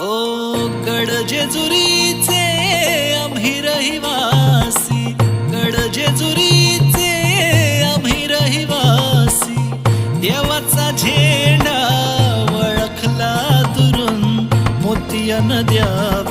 ओ कड जेजुरीचे आम्ही रहिवासी. कड जेजुरीचे आम्ही रहिवासी. देवाचा झेंडा वळखला दुरून मोतिया नद्या